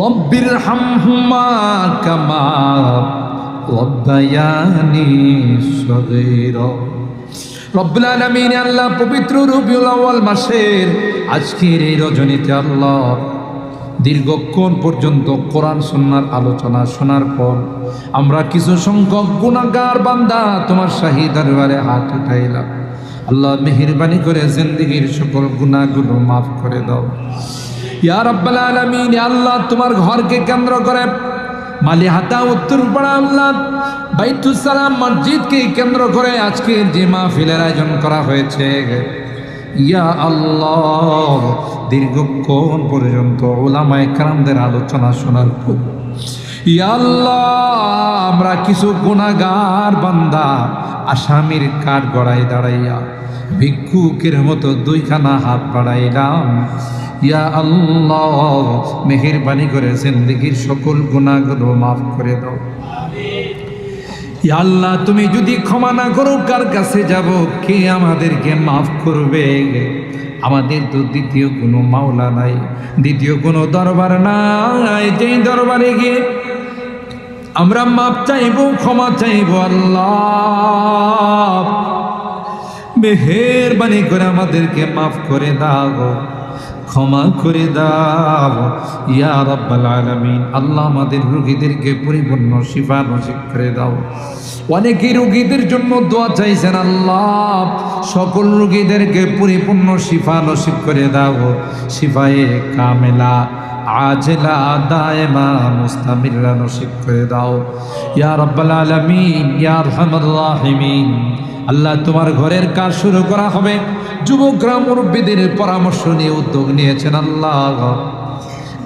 রব্বির হামহুমা কামা রব্বায়ানি সগীরা। রব্বুল আলামিন আল্লাহ পবিত্র রবিউল আউয়াল মাসের আজকের এই রজনীতে আল্লাহ দীর্ঘক্ষণ পর্যন্ত কোরআন সন্ন্যার আলোচনা শোনার পর আমরা কিছু সংখ্যক গুণাগার বান্দা তোমার শাহি দরবারে হাত উঠাইলাম। আল্লাহ মেহরবানি করে জিন্দগির সকল গুণাগুলো মাফ করে দাও। ইয়া আল্লাহ, তোমার ঘরকে কেন্দ্র করে। মালিহাতা, উত্তর পাড়া আল্লাহ বাইতুসালাম মসজিদকে কেন্দ্র করে আজকে যে মাহফিলের আয়োজন করা হয়েছে। ইয়া আল্লাহ, দীর্ঘক্ষণ পর্যন্ত ওলামায় কারামদের আলোচনা শোনার পর। ইয়া আমরা কিছু গুণাগার বান্দা, আসামির কাঠ গড়াই দাঁড়াইয়া ভিক্ষুকের মতো দুইখানা হাত বাড়াইলাম। ইয়া আল্লাহ, মেহেরবানি করে জিন্দগির সকল গুণাগুলো মাফ করে দাও। আল্লাহ, তুমি যদি ক্ষমা না করো, কার কাছে যাব? কে আমাদেরকে মাফ করবে? আমাদের তো দ্বিতীয় কোনো মাওলা নাই, দ্বিতীয় কোনো দরবার নাই। যেই দরবারে গিয়ে আমরা মাপ চাইব, ক্ষমা চাইব আল্লাহ, মেহেরবানি করে আমাদেরকে মাফ করে দাও। ক্ষমা করে দাও। ইয়া রাব্বাল আলামিন, আল্লাহ আমাদের রোগীদেরকে পরিপূর্ণ শিফা নসিব করে দাও। অনেকে রোগীদের জন্য দোয়া চাইছেন, আল্লাহ সকল রোগীদেরকে পরিপূর্ণ শিফা নসিব করে দাও। শিফায়ে কামেলা আজলা দায়মা মুস্তামিল্লা নসিব করে দাও। ইয়া রাব্বাল আলামিন, ইয়া আরহামার রাহিমিন। আল্লাহ তোমার ঘরের কাজ শুরু করা হবে। যুবকরা মুরব্বীদের পরামর্শ নিয়ে উদ্যোগ নিয়েছেন আল্লাহ।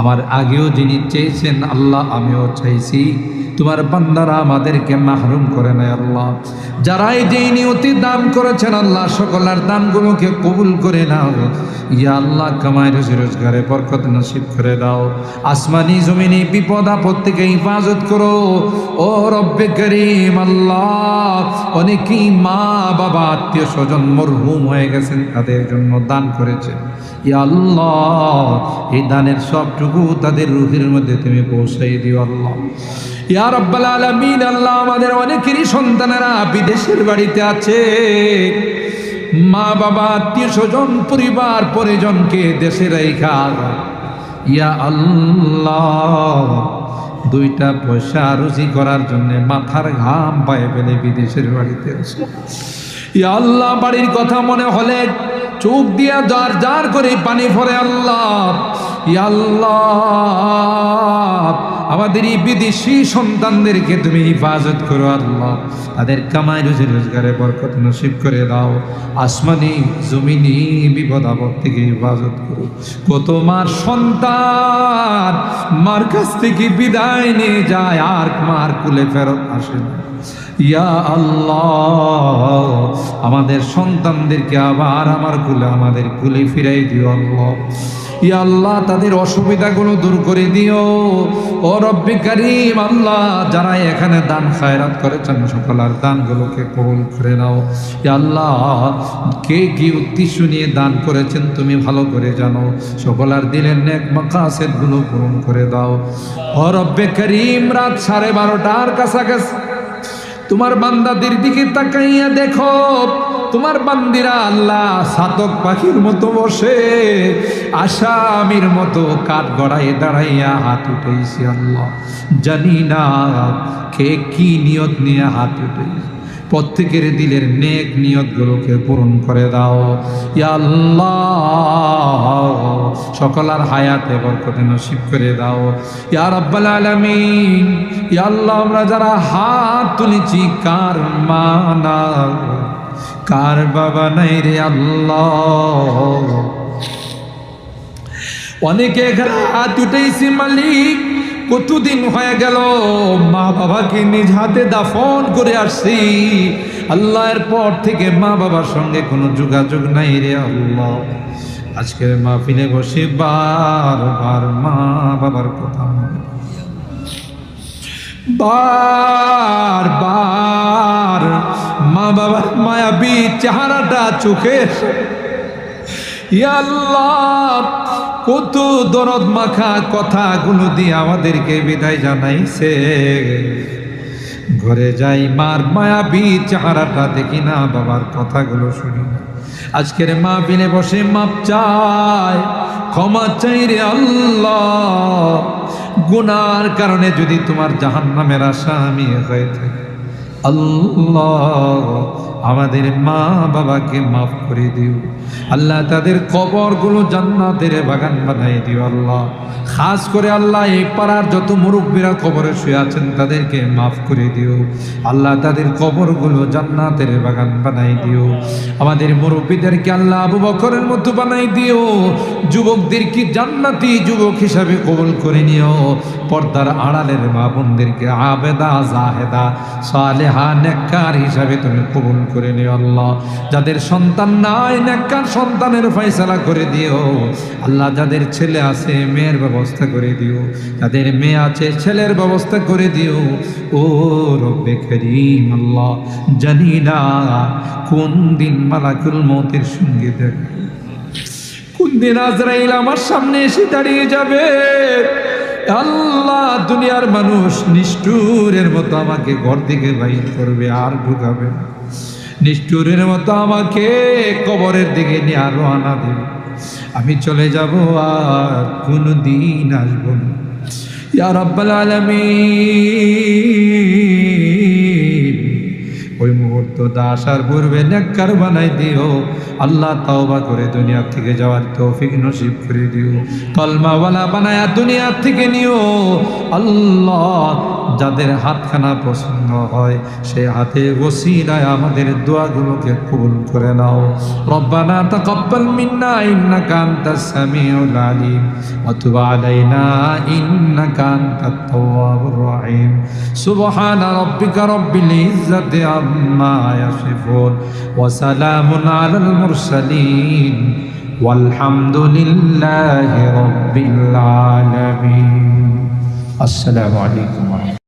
আমার আগেও যিনি চেয়েছেন, আল্লাহ আমিও চাইছি। তোমার বান্দারা আমাদেরকে মাহরুম করে নেয় আল্লাহ। যারা এই যে নিয়তি দান করেছেন, আল্লাহ সকলের দানগুলোকে কবুল করে নাও। ইয়া আল্লাহ, কামাই, রোজি, রোজগারে বরকত নসিব করে দাও। আসমানি জমিনি বিপদ, আপদ থেকে হিফাজত করো। ও রব্বে করিম আল্লাহ, অনেকেই মা বাবা আত্মীয় স্বজন মরহুম হয়ে গেছেন, তাদের জন্য দান করেছে ইয়া আল্লাহ, এই দানের সবটুকু তাদের রুহের মধ্যে তুমি পৌঁছাই দিও আল্লাহ। ইয়া রব্বাল আলামিন, আল্লাহ আমাদের অনেকেরই সন্তানেরা বিদেশের বাড়িতে আছে। মা বাবা, আত্মীয় স্বজন, পরিবার, পরিজনকে দেশে রেখা ইয়া আল্লাহ, দুইটা পয়সা রুজি করার জন্য মাথার ঘাম পায়ে ফেলে বিদেশের বাড়িতে আছে ইয়া আল্লাহ, বাড়ির কথা মনে হলে চোখ দিয়া যার যার করে পানি ভরে আল্লাহ। আল্লাহ, আমাদের এই বিদেশি সন্তানদেরকে তুমি হিফাজত করো, আল্লাহ। তাদের কামাই রুজি রোজগারে বরকত নসিব করে দাও। আসমানি, জমিনি বিপদ আপদ থেকে হিফাজত করো। কত মার সন্তান মার কাছ থেকে বিদায় নিয়ে যায়, আর মার কুলে ফেরত আসে না। ইয়া আল্লাহ, আমাদের সন্তানদেরকে আবার আমার কুলে, আমাদের কুলে ফিরাই দিও আল্লাহ। ইয়া আল্লাহ, তাদের অসুবিধাগুলো দূর করে দিও। ও রব্বি করিম, আল্লাহ, যারা এখানে দান খায়রাত করেছেন, সকলার দানগুলোকে কবুল করে নাও। ইয়া আল্লাহ, কে কি উদ্দেশ্য নিয়ে দান করেছেন তুমি ভালো করে জানো। সকলার দিলের নেক মাকাসেদগুলো পূরণ করে দাও। ও রব্বে করিম, রাত সাড়ে বারোটার কাছাকাছি তোমার বান্দাদের দিকে তাকাইয়া দেখো। তোমার বান্দিরা আল্লাহ সাতক পাখির মতো বসে, আসামির মতো কাঠ গড়াই দাঁড়াইয়া হাত উঠেছি আল্লাহ। জানি না কে কি নিয়ত নিয়ে হাত উঠেছে প্রত্যেকের দিলের নেক নিয়তগুলোকে পূরণ করে দাও। আল্লাহ সকলার হায়াতে বরকতে নসিব করে দাও। ইয়া রাব্বাল আলামিন, ইয়া আল্লাহ, আমরা যারা হাত তুলেছি, কার মানা কার বাবা নাই রে আল্লাহ। অনেকে এখানে হাত উঠেছি মালিক কতদিন হয়ে গেল? মা বাবাকে নিজ হাতে দাফন করে আসছি। আল্লাহর পর থেকে মা বাবার সঙ্গে কোনো যোগাযোগ নাই রে আল্লাহ। আজকের মাহফিলে বসে বারবার মা বাবার কথা বার বার মা বাবার মায়াবী চেহারাটা চোখে আল্লাহ কত দরদ মাখা কথাগুলো দিয়ে আমাদেরকে বিদায় জানাইছে। ঘরে যাই মার মায়াবী চেহারাটা দেখি না, বাবার কথাগুলো শুনি আজকের মা বিনে বসে মাপ চায় ক্ষমা চাই রে আল্লাহ। গুনার কারণে যদি তোমার জাহান্নামের আসামি হয়ে থাকে আল্লাহ, আমাদের মা বাবাকে মাফ করে দিও। আল্লাহ তাদের কবরগুলো জান্নাতের বাগান বানাই দিও আল্লাহ। খাস করে আল্লাহ এই পাড়ার যত মুরব্বীরা কবরে শুয়ে আছেন তাদেরকে মাফ করে দিও। আল্লাহ তাদের কবরগুলো জান্নাতের বাগান বানাই দিও। আমাদের মুরব্বীদেরকে আল্লাহ আবু বকরের মতো বানাই দিও। যুবকদেরকে জান্নাতি যুবক হিসাবে কবল করে নিও। পর্দার আড়ালের মা বোনদেরকে আবেদা, জাহেদা, সালেহা নেককার হিসাবে তুমি কবুল করে নিও আল্লাহ। যাদের সন্তান নাই, নেককার সন্তানের ফয়সালা করে দিও। আল্লাহ যাদের ছেলে আছে, মেয়ের ব্যবস্থা করে দিও। যাদের মেয়ে আছে, ছেলের ব্যবস্থা করে দিও। ও রব্বে করিম আল্লাহ, জানি না কোন দিন মালাকুল মতের সঙ্গে দেখ কোন দিন আজরাইল আমার সামনে এসে দাঁড়িয়ে যাবে। আল্লাহ দুনিয়ার মানুষ নিষ্ঠুরের মতো আমাকে ঘর থেকে বাইর করবে, আর ঢুকাবে নিষ্ঠুরের মতো আমাকে কবরের দিকে নিয়ে আরও আনা দেবে। আমি চলে যাব আর কোনো দিন আসব না। ইয়া রাব্বাল আলামিন, ওই মুহূর্তটা আসার পূর্বে নেককার বানাই দিও। আল্লাহ তাওবা করে দুনিয়া থেকে যাওয়ার তৌফিক নসিব করে দিও। কলমাওয়ালা বানায়া দুনিয়া থেকে নিও। আল্লাহ যাদের হাতখানা পছন্দ হয় সেই হাতে ওসিলায় আমাদের দোয়াগুলোকে কবুল করে নাও। রব্বানা তাকাব্বাল মিন্না ইন্নাকা আনতাস সামিউল আলিম। ওয়া তুব আলাইনা ইন্নাকা আনতাত তাওয়াবুর রহিম। সুবহানা রাব্বিকা রব্বিল ইজ্জাতি আম্মা يصفون. وسلام على المرسلين. والحمد لله رب العالمين. السلام عليكم ورحمة